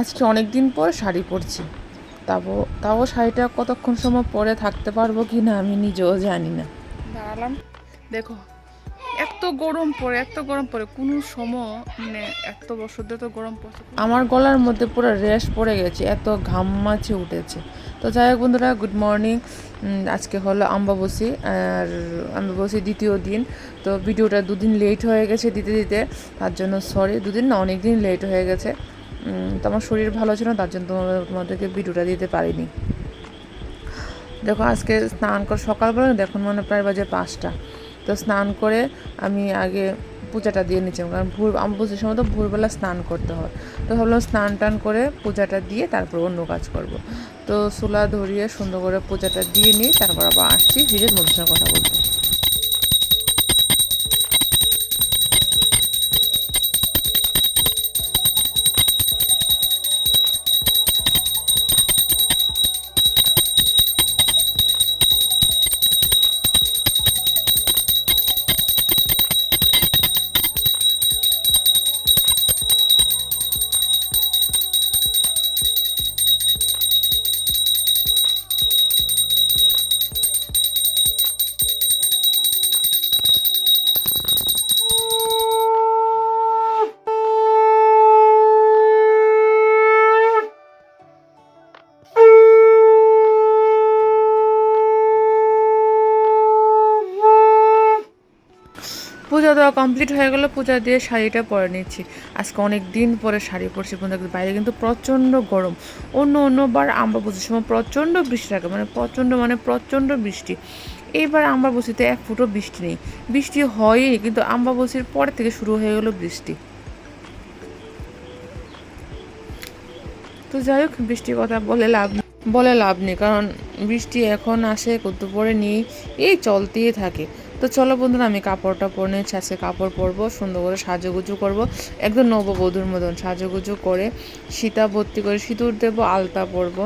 আজকে অনেক দিন পর শাড়ি পরছি। তাও তাও শাড়িটা কতক্ষণ সময় পরে থাকতে পারব কি না আমি নিজেও জানি না। দাঁড়ালাম। দেখো এত গরম পড়ে এত গরম পড়ে কোনো সময় মানে এত বছর ধরে তো গরম পড়ছে। আমার গলার মধ্যে পুরো রেশ পড়ে গেছে এত ঘামাচি উঠেছে। তো যাই হোক বন্ধুরা গুড মর্নিং আজকে হলো আম্বাবসী আর আম্বাবসী দ্বিতীয় দিন। তো ভিডিওটা দুদিন লেট হয়ে গেছে দিতে দিতে তার জন্য সরি দুদিন না অনেক দিন লেট হয়ে গেছে। তো আমার শরীর ভালো ছিল তার জন্য তোমাদের- তোমাদেরকে ভিডিওটা দিতে পারিনি। দেখো, আজকে স্নান করে সকালবেলা দেখুন মানে প্রায় বাজে পাঁচটা। তো স্নান করে আমি আগে পূজাটা দিয়ে নিচ্ছিলাম, কারণ ভোর অম্বুজের সময় তো ভোরবেলা স্নান করতে হয়। তো ভাবলাম স্নান টান করে পূজাটা দিয়ে তারপর অন্য কাজ করব। তো চুলা ধরিয়ে সুন্দর করে পূজাটা দিয়ে নিই তারপর আবার আসছি, ফিরে তোমাদের কথা বলব। পূজা দেওয়া কমপ্লিট হয়ে গেলো, পূজা দিয়ে শাড়িটা পরে নিচ্ছি। আজকে অনেক দিন পরে শাড়ি পরছি বন্ধু বাইরে কিন্তু প্রচণ্ড গরম। অন্য অন্যবার আমরা বুঝির সময় প্রচণ্ড বৃষ্টি থাকে মানে প্রচণ্ড মানে প্রচণ্ড বৃষ্টি। এইবার আমরা বসিতে এক ফুটো বৃষ্টি নেই। বৃষ্টি হয়ই, কিন্তু আম্বা বসির পর থেকে শুরু হয়ে গেলো বৃষ্টি। তো যাই হোক, বৃষ্টির কথা বলে লাভ বলে লাভ নেই, কারণ বৃষ্টি এখন আসে কত পরে নেই এই চলতেই থাকে। তো চলো বন্ধুরা, আমি কাপড়টা পরে নিয়েছি আজকে কাপড় পরবো, সুন্দর করে সাজুগুজু করব, একদম নববধূর মতন সাজুগুজু করে সীতা ভর্তি করে সিঁদুর দেবো, আলতা পরবো।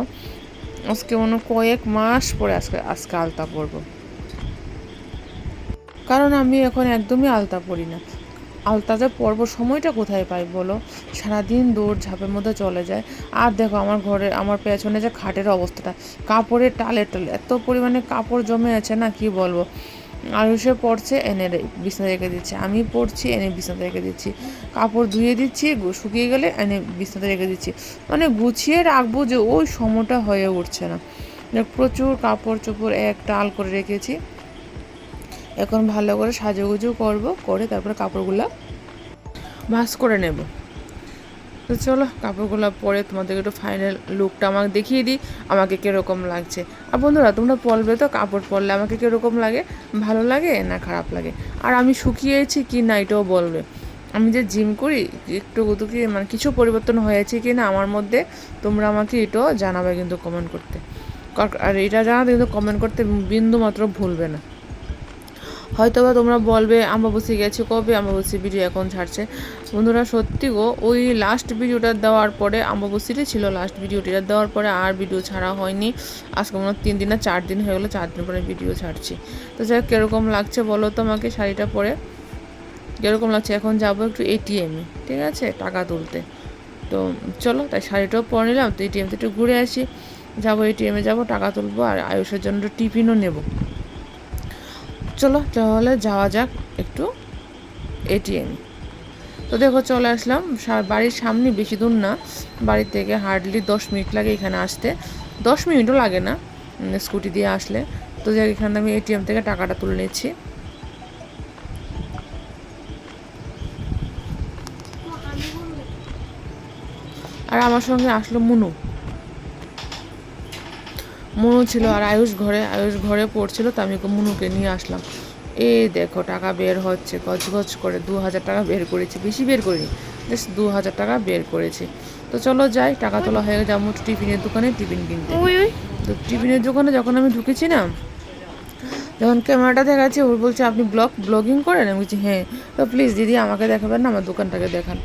আজকে মনে কয়েক মাস পরে আজকে আজকে আলতা পরবো। কারণ আমি এখন একদমই আলতা পরি না। আলতাতে পরব সময়টা কোথায় পাই বলো? সারাদিন দৌড় ঝাঁপের মধ্যে চলে যায়। আর দেখো আমার ঘরে আমার পেছনে যে খাটের অবস্থাটা, কাপড়ের টালে টালে, এত পরিমাণে কাপড় জমে আছে না কি বলব? আয়ুষে পড়ছে এনে বিছানা রেখে দিচ্ছে। আমি পড়ছি এনে বিছানাতে রেখে দিচ্ছি। কাপড় ধুয়ে দিচ্ছি শুকিয়ে গেলে এনে বিছানাতে রেখে দিচ্ছি। মানে গুছিয়ে রাখব যে ওই সময়টা হয়ে উঠছে না। প্রচুর কাপড় চোপড় এক টাল করে রেখেছি। এখন ভালো করে সাজুগুজু করব, করে তারপরে কাপড়গুলো ভাস করে নেব। তো চলো, কাপড়গুলো পরে তোমাদেরকে একটু ফাইনাল লুকটা আমাকে দেখিয়ে দিই, আমাকে কীরকম লাগছে। আর বন্ধুরা, তোমরা পরবে তো, কাপড় পরলে আমাকে কীরকম লাগে? ভালো লাগে না খারাপ লাগে? আর আমি শুকিয়েছি কি না এটাও বলবে। আমি যে জিম করি একটু কি মানে কিছু পরিবর্তন হয়েছে কি না আমার মধ্যে, তোমরা আমাকে এটাও জানাবে কিন্তু কমেন্ট করতে। আর এটা জানাতে কিন্তু কমেন্ট করতে বিন্দু মাত্র ভুলবে না। হয়তো বা তোমরা বলবে আম্বাবসি গেছে কবে? আম্বাবসি ভিডিও এখন ছাড়ছে। বন্ধুরা, সত্যি গো, ওই লাস্ট ভিডিওটা দেওয়ার পরে আম্বাবসিটাই ছিল লাস্ট ভিডিওটা দেওয়ার পরে আর ভিডিও ছাড়া হয়নি। আজকে মনে তিন দিন না চার দিন হয়ে গেলো, চার দিন পরে ভিডিও ছাড়ছি। তো যাই কীরকম লাগছে বলো তো আমাকে শাড়িটা পরে? কীরকম লাগছে? এখন যাব একটু এটিএমে ঠিক আছে? টাকা তুলতে। তো চলো, তাই শাড়িটাও পরে নিলাম, তো এটিএম থেকে একটু ঘুরে আসি। যাব এটিএমে যাব, টাকা তুলবো, আর আয়ুষের জন্য টিফিনও নেব। চলো, তাহলে যাওয়া যাক একটু এটিএম তো দেখো, চলে আসলাম। বাড়ির সামনে বেশি দূর না। বাড়ি থেকে হার্ডলি দশ মিনিট লাগে এখানে আসতে। দশ মিনিটও লাগে না স্কুটি দিয়ে আসলে। তো যাক এখানে আমি এটিএম থেকে টাকাটা তুলে নিচ্ছি আর আমার সঙ্গে আসলো মুনু। মুনু ছিল আর আয়ুষ ঘরে আয়ুষ ঘরে পড়ছিল তো আমি মুনুকে নিয়ে আসলাম। এ দেখো টাকা বের হচ্ছে গজ গজ করে দু হাজার টাকা বের করেছি বেশি বের করিনি জাস্ট দু হাজার টাকা বের করেছি। তো চলো যাই টাকা তোলা হয়ে যাব একটু টিফিনের দোকানে টিফিন কিনতে। তো টিফিনের দোকানে যখন আমি ঢুকেছি না যখন ক্যামেরাটা দেখাচ্ছি ও বলছে আপনি ব্লগ ব্লগিং করেন? আমি বলছি হ্যাঁ। তো প্লিজ দিদি আমাকে দেখাবেন না আমার দোকানটাকে দেখান।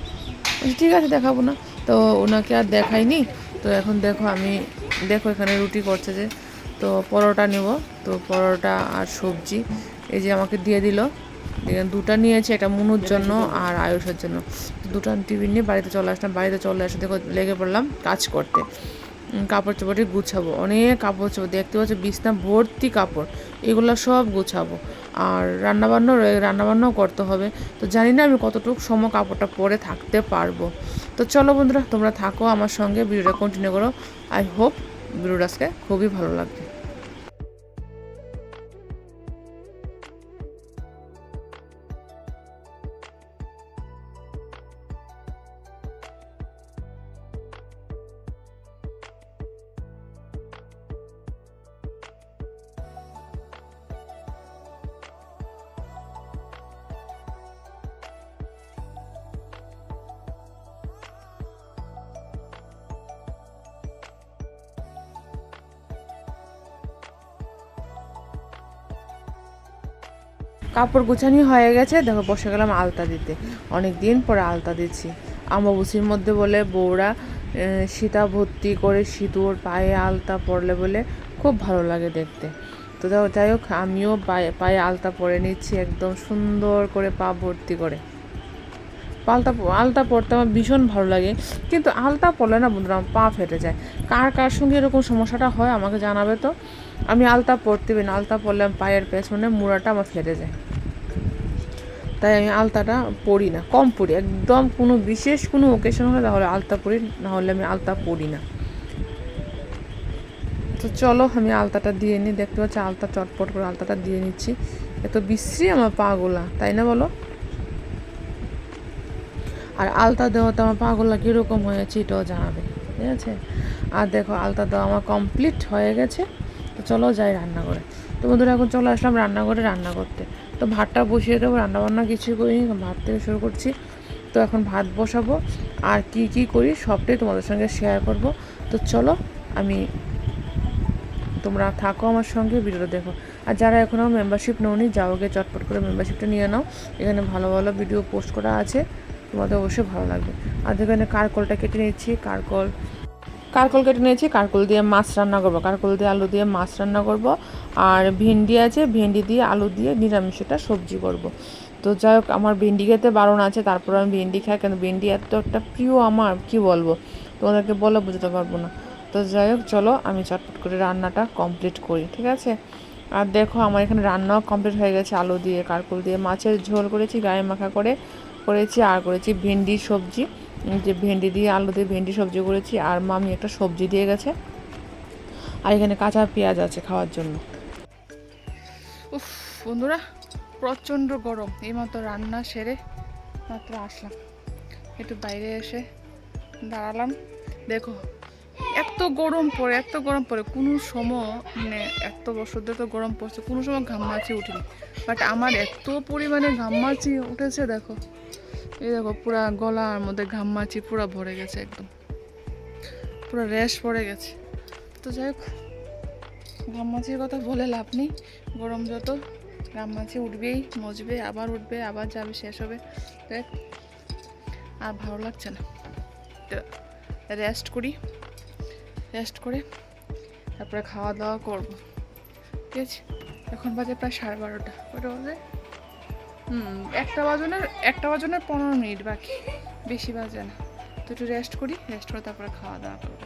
ঠিক আছে দেখাবো না। তো ওনাকে আর দেখাইনি। তো এখন দেখো আমি দেখো এখানে রুটি করছে যে, তো পরোটা নেব। তো পরোটা আর সবজি, এই যে আমাকে দিয়ে দিল। দুটো নিয়েছি একটা মুনুর জন্য আর আয়ুষের জন্য। দুটো টিফিন নিয়ে বাড়িতে চলে আসলাম, বাড়িতে চলে আসে দেখো লেগে পড়লাম কাজ করতে। কাপড় চোপড়ে গুছাবো, অনেক কাপড় চোপড়, দেখতে পাচ্ছ বিছনা ভর্তি কাপড়, এগুলো সব গুছাবো। আর রান্নাবান্নাও রান্নাবান্নাও করতে হবে। তো জানি না আমি কতটুকু সময় কাপড়টা পরে থাকতে পারব। তো চলো বন্ধুরা, তোমরা থাকো আমার সঙ্গে, ভিডিওটা কন্টিনিউ করো। আই হোপ ভিডিওটা আজকে খুবই ভালো লাগবে। কাপড় গুছানি হয়ে গেছে। দেখো, বসে গেলাম আলতা দিতে। অনেক দিন পরে আলতা দিচ্ছি। আম্বাবুসির মধ্যে বলে, বউরা সীতা ভর্তি করে সিঁদুর, পায়ে আলতা পরলে বলে খুব ভালো লাগে দেখতে। তো যাই হোক, আমিও পায়ে পায়ে আলতা পরে নিচ্ছি, একদম সুন্দর করে পা ভর্তি করে। পালতা আলতা পরতে আমার ভীষণ ভালো লাগে। কিন্তু আলতা পরলে না বন্ধুরা আমার পা ফেটে যায়। কার কার সঙ্গে এরকম সমস্যাটা হয় আমাকে জানাবে তো। আমি আলতা পরতে পারি না, আলতা পরলে পায়ের পেছনে মুড়াটা আমার ফেটে যায়। তাই আমি আলতাটা পরি না, কম পরি। একদম কোনো বিশেষ কোনো ওকেশন হলে তাহলে আলতা পরি, না হলে আমি আলতা পরি না। তো চলো আমি আলতাটা দিয়ে নিই, দেখতে পাচ্ছি আলতা চটপট করে আলতাটা দিয়ে নিচ্ছি। এত বিশ্রী আমার পাগুলা, তাই না বলো? আর আলতা দেওয়া তো আমার পাগলা কীরকম হয়েছে এটাও জানাবে, ঠিক আছে? আর দেখো, আলতা দেওয়া আমার কমপ্লিট হয়ে গেছে। তো চলো যাই রান্না করে তো বন্ধুরা, এখন চলে আসলাম রান্না করে রান্না করতে। তো ভাতটা বসিয়ে দেবো রান্না বান্না কিছুই করিনি ভাত থেকে শুরু করছি। তো এখন ভাত বসাবো। আর কি কি করি সবটাই তোমাদের সঙ্গে শেয়ার করব। তো চলো, আমি তোমরা থাকো আমার সঙ্গে, ভিডিওটা দেখো। আর যারা এখনও মেম্বারশিপ নেওনি, যাও গিয়ে চটপট করে মেম্বারশিপটা নিয়ে নাও। এখানে ভালো ভালো ভিডিও পোস্ট করা আছে। তোমাদের অবশ্যই ভালো লাগবে। আর এখানে কারকলটা কেটে নিচ্ছি কারকল। কারকল কেটে নিয়েছি, কারকল দিয়ে মাছ রান্না করব। কারকল দিয়ে আলু দিয়ে মাছ রান্না করব। আর ভেন্ডি আছে, ভেন্ডি দিয়ে আলু দিয়ে নিরামিষটা সবজি করব। তো যাই হোক, আমার ভেন্ডি খেতে বারণ আছে, তারপর আমি ভেন্ডি খাই, কেন ভেন্ডি এত একটা প্রিয় আমার, কি বলব? তোমাদেরকে বলে বুঝতে পারব না। তো যাই হোক, চলো আমি চটপট করে রান্নাটা কমপ্লিট করি, ঠিক আছে? আর দেখো, আমার এখানে রান্নাও কমপ্লিট হয়ে গেছে, আলু দিয়ে কারকুল দিয়ে মাছের ঝোল করেছি, গায়ে মাখা করে। করেছি, আর করেছি ভেন্ডি সবজি। যে ভেন্ডি দিয়ে আলু দিয়ে ভেন্ডি সবজি করেছি, আর মামি একটা সবজি দিয়ে গেছে। আর এখানে কাঁচা পেঁয়াজ আছে খাওয়ার জন্য। উফ, বন্ধুরা, প্রচণ্ড গরম। এইমাত্র রান্না সেরে মাত্র আসলাম। একটু বাইরে এসে দাঁড়ালাম। দেখো, এত গরম পড়ে, এত গরম পড়ে। কোনো সময় মানে এত বছর ধরে তো গরম পড়ছে, কোনো সময় ঘামমাচি উঠিনি। বাট আমার এত পরিমাণে ঘামমাচি উঠেছে, দেখো। এই দেখো, পুরা গলার মধ্যে ঘামমাচি, পুরা ভরে গেছে একদম। পুরো র্যাশ পড়ে গেছে। তো যাই হোক ঘামমাছির কথা বলে লাভ নেই। গরম যত ঘামমাছি উঠবেই, মজবে, আবার উঠবে, আবার যাবে, শেষ হবে। দেখ আর ভালো লাগছে না। তো রেস্ট করি, রেস্ট করে তারপরে খাওয়া দাওয়া করব। ঠিক আছে? এখন বাজে প্রায় সাড়ে বারোটা। ওটা বাজে? হুম, একটা বাজনের একটা বাজনের পনেরো মিনিট বাকি। বেশি বাজে না। তো একটু রেস্ট করি রেস্ট করে তারপরে খাওয়া দাওয়া করব।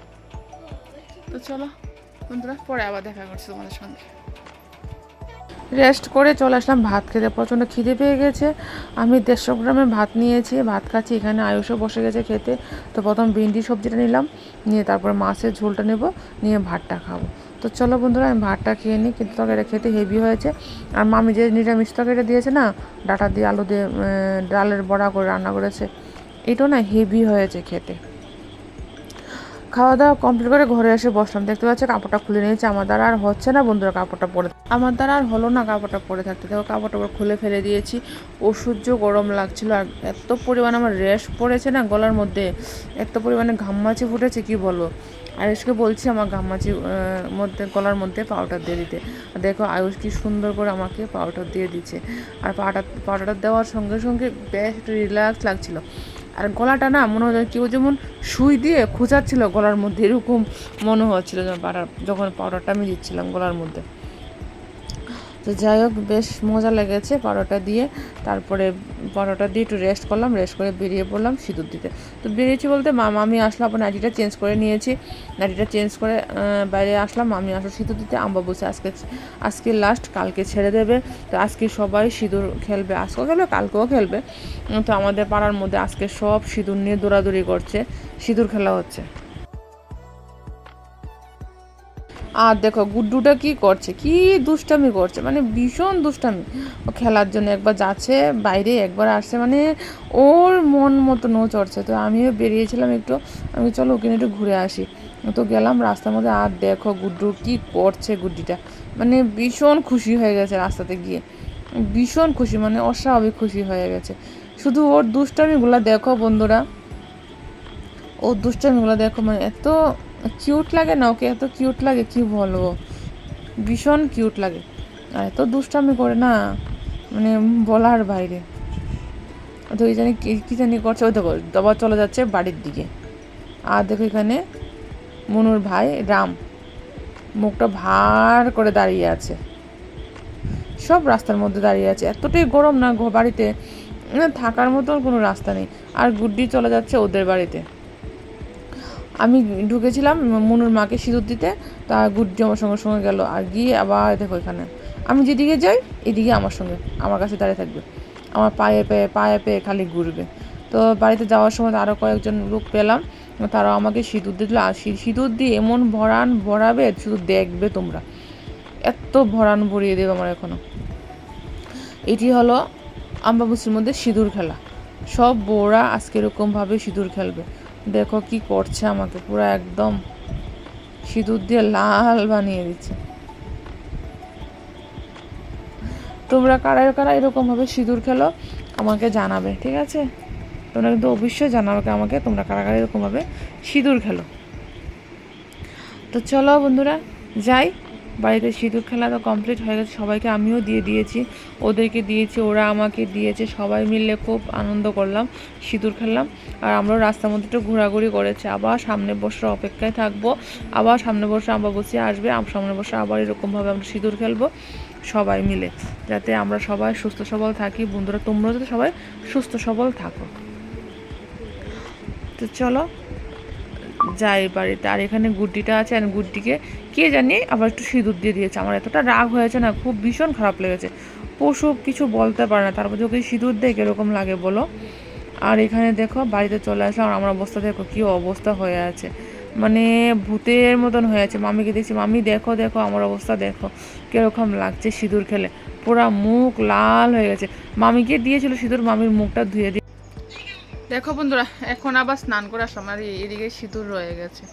তো চলো, বন্ধুরা, পরে আবার দেখা করছি তোমাদের সঙ্গে। রেস্ট করে চলে আসলাম, ভাত খেতে প্রচণ্ড খিদে পেয়ে গেছে। আমি দেড়শো গ্রামে ভাত নিয়েছি, ভাত খাচ্ছি, এখানে আয়ুষও বসে গেছে খেতে। তো প্রথম ভিন্ডি সবজিটা নিলাম, নিয়ে তারপরে মাছের ঝোলটা নেব, নিয়ে ভাতটা খাব। তো চলো বন্ধুরা, আমি ভাতটা খেয়ে নিই, কিন্তু তরকারিটা খেতে হেভি হয়েছে। আর মামি যে নিরামিষ তরকারিটা দিয়েছে না, ডাটা দিয়ে আলু দিয়ে ডালের বড়া করে রান্না করেছে, এটাও না হেভি হয়েছে খেতে। খাওয়া দাওয়া কমপ্লিট করে ঘরে এসে বসলাম। দেখতে পাচ্ছি, কাপড়টা খুলে নিয়েছে। আমার দ্বারা আর হচ্ছে না বন্ধুরা কাপড়টা পরে। আমার দ্বারা আর হলো না কাপড়টা পরে থাকতে। দেখো, কাপড়টা আবার খুলে ফেলে দিয়েছি। অসহ্য গরম লাগছিল। আর এত পরিমাণ আমার র্যাশ পড়েছে না গলার মধ্যে। এত পরিমাণে ঘামমাচি ফুটেছে, কি বলব? আয়ুষকে বলছি আমার গামাচি মধ্যে, গলার মধ্যে পাউডার দিয়ে দিতে। দেখো আয়ুষ কি সুন্দর করে আমাকে পাউডার দিয়ে দিচ্ছে। আর পাউডার পাউডারটা দেওয়ার সঙ্গে সঙ্গে বেশ রিল্যাক্স লাগছিল। আর গলাটা না মনে হয় কেউ যেমন সুই দিয়ে খোঁচাচ্ছিল গলার মধ্যে, এরকম মনে হচ্ছিল যখন পাউডার যখন পাউডারটা আমি দিচ্ছিলাম গলার মধ্যে। তো যাই হোক, বেশ মজা লেগেছে পরোটা দিয়ে। তারপরে পরোটা দিয়ে একটু রেস্ট করলাম রেস্ট করে বেরিয়ে পড়লাম সিঁদুর দিতে। তো বেরিয়েছি বলতে মামি আসলো, আবার নাইটিটা চেঞ্জ করে নিয়েছি। নাইটিটা চেঞ্জ করে বাইরে আসলাম, মামি আসলো সিঁদুর দিতে। আম্বা বসে আজকে আজকে লাস্ট কালকে ছেড়ে দেবে। তো আজকে সবাই সিঁদুর খেলবে, আজকেও খেলবে, কালকেও খেলবে। তো আমাদের পাড়ার মধ্যে আজকে সব সিঁদুর নিয়ে দৌড়াদৌড়ি করছে, সিঁদুর খেলা হচ্ছে। আর দেখো, গুড্ডুটা কি করছে? কি দুষ্টামি করছে? মানে ভীষণ দুষ্টামি। ও খেলার জন্য একবার যাচ্ছে, বাইরে একবার আসছে মানে ওর মন মতো নো চড়ছে। তো আমিও বেরিয়েছিলাম একটু, আমি চলো ওখানে একটু ঘুরে আসি। তো গেলাম, রাস্তার মধ্যে, আর দেখো গুড্ডু কি করছে গুড্ডিটা। মানে ভীষণ খুশি হয়ে গেছে রাস্তাতে গিয়ে। ভীষণ খুশি মানে অস্বাভাবিক খুশি হয়ে গেছে। শুধু ওর দুষ্টামিগুলো দেখো বন্ধুরা। ও দুষ্টামিগুলো দেখো মানে এত কিউট লাগে না, ওকে এত কিউট লাগে, কি বলব? ভীষণ কিউট লাগে। আর এত দুষ্টামি করে না মানে বলার বাইরে। তো এই জানি কি জানি করছে, ওই দেখো, আবার চলে যাচ্ছে বাড়ির দিকে। আর দেখো এখানে মনুর ভাই, রাম, মুখটা ভার করে দাঁড়িয়ে আছে। সব রাস্তার মধ্যে দাঁড়িয়ে আছে। এতটাই গরম না বাড়িতে থাকার মতন কোনো রাস্তা নেই। আর গুড্ডি চলে যাচ্ছে ওদের বাড়িতে। আমি ঢুকেছিলাম মনুর মাকে সিঁদুর দিতে, তা গুড্ডি আমার সঙ্গে সঙ্গে গেল আর গিয়ে আবার দেখো এখানে। আমি যেদিকে যাই, এদিকে আমার সঙ্গে, আমার কাছে দাঁড়িয়ে থাকবে। আমার পায়ে পেয়ে পায়ে পেয়ে খালি ঘুরবে। তো বাড়িতে যাওয়ার সময় আরও কয়েকজন লোক পেলাম, তারাও আমাকে সিঁদুর দিল। আর সিঁদুর দিয়ে এমন ভরান ভরাবে, শুধু দেখবে তোমরা। এত ভরান ভরিয়ে দেবে আমার এখনও। এটি হলো আম্বাবুসির মধ্যে সিঁদুর খেলা। সব বউরা আজকে এরকমভাবে সিঁদুর খেলবে। দেখো কি করছে আমাকে, পুরো একদম সিঁদুর দিয়ে লাল বানিয়ে দিচ্ছে। তোমরা কারা কারা এরকমভাবে সিঁদুর খেলো আমাকে জানাবে, ঠিক আছে? তোমরা কিন্তু অবশ্যই জানাবে আমাকে, তোমরা কারা কারা এরকমভাবে সিঁদুর খেলো। তো চলো বন্ধুরা, যাই। বাড়িতে সিঁদুর খেলা তো কমপ্লিট হয়ে গেছে, সবাইকে আমিও দিয়ে দিয়েছি। ওদেরকে দিয়েছি, ওরা আমাকে দিয়েছে, সবাই মিলে খুব আনন্দ করলাম, সিঁদুর খেললাম। আর আমরাও রাস্তার মধ্যে একটু ঘোরাঘুরি করেছি, আবার সামনে বসে অপেক্ষায় থাকব, আবার সামনে আবার বসে আসবে সামনে বসে আবার এরকমভাবে আমরা সিঁদুর খেলব, সবাই মিলে, যাতে আমরা সবাই সুস্থ সবল থাকি। বন্ধুরা তোমরাও যাতে সবাই সুস্থ সবল থাকো। তো চলো যাই বাড়িতে। আর এখানে গুড্ডিটা আছে আর গুড্ডিকে কে জানি আবার একটু সিঁদুর দিয়ে দিয়েছে। আমার এতটা রাগ হয়েছে না, খুব ভীষণ খারাপ লেগেছে। পশু কিছু বলতে পারে না তারপর ওকে সিঁদুর দেয় কীরকম লাগে বলো? আর এখানে দেখো, বাড়িতে চলে আসলাম, আর আমার অবস্থা দেখো, কী অবস্থা হয়ে আছে। মানে ভূতের মতন হয়ে আছে। মামিকে দেখছি, মামি, দেখো দেখো, আমার অবস্থা দেখো, কীরকম লাগছে সিঁদুর খেলে। পুরা মুখ লাল হয়ে গেছে। মামিকে দিয়েছিল সিঁদুর, মামির মুখটা ধুয়ে দিয়ে দেখো বন্ধুরা, এখন আবার স্নান করে আসলাম। আর এদিকে সিঁদুর রয়ে গেছে।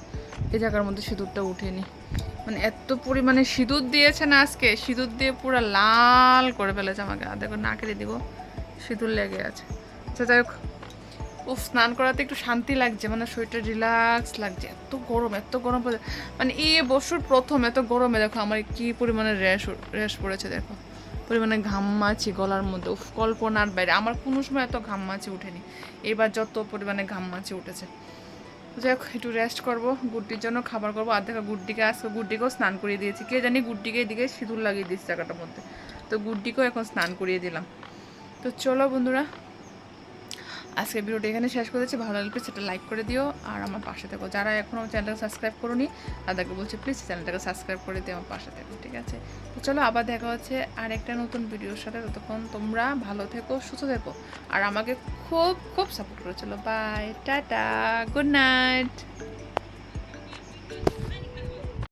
এই জায়গার মধ্যে সিঁদুরটা উঠেনি মানে এত পরিমাণে সিঁদুর দিয়েছে না আজকে। সিঁদুর দিয়ে পুরো লাল করে ফেলেছে আমাকে। আর দেখো, না নাকের এদিকেও সিঁদুর লেগে আছে। আচ্ছা যাই হোক। ও স্নান করাতে একটু শান্তি লাগছে। মানে শরীরটা রিল্যাক্স লাগছে। এত গরম এত গরম মানে এই বছর প্রথম এত গরমে দেখো, আমার কি পরিমাণে র্যাশ র্যাশ পড়েছে, দেখো। পরিমাণে ঘাম মাছি গলার মধ্যে। উফ, কল্পনার বাইরে। আমার কোনো সময় এত ঘাম মাছি উঠেনি। এবার যত পরিমাণে ঘাম মাছি উঠেছে। যাই হোক, একটু রেস্ট করব, গুড্ডির জন্য খাবার করব। আর দেখো, গুড্ডিকে আজকে গুড্ডিকেও স্নান করিয়ে দিয়েছি। কে জানি গুড্ডিকে এদিকে সিঁদুর লাগিয়ে দিয়েছি জায়গাটার মধ্যে। তো গুড্ডিকেও এখন স্নান করিয়ে দিলাম। তো চলো বন্ধুরা আজকে ভিডিওটি এখানে শেষ করেছি ভালো লাগলে সেটা লাইক করে দিও। আর আমার পাশে থেকো। যারা এখনও আমার সাবস্ক্রাইব করুনি, তাদেরকে বলছি প্লিজ চ্যানেলটাকে সাবস্ক্রাইব করে দিও আমার পাশে থেকো, ঠিক আছে? তো চলো আবার দেখা হচ্ছে আর একটা নতুন ভিডিওর সাথে। ততক্ষণ তোমরা ভালো থেকো, সুস্থ থেকো। আর আমাকে খুব খুব সাপোর্ট করে চলো বাই টাটা গুড নাইট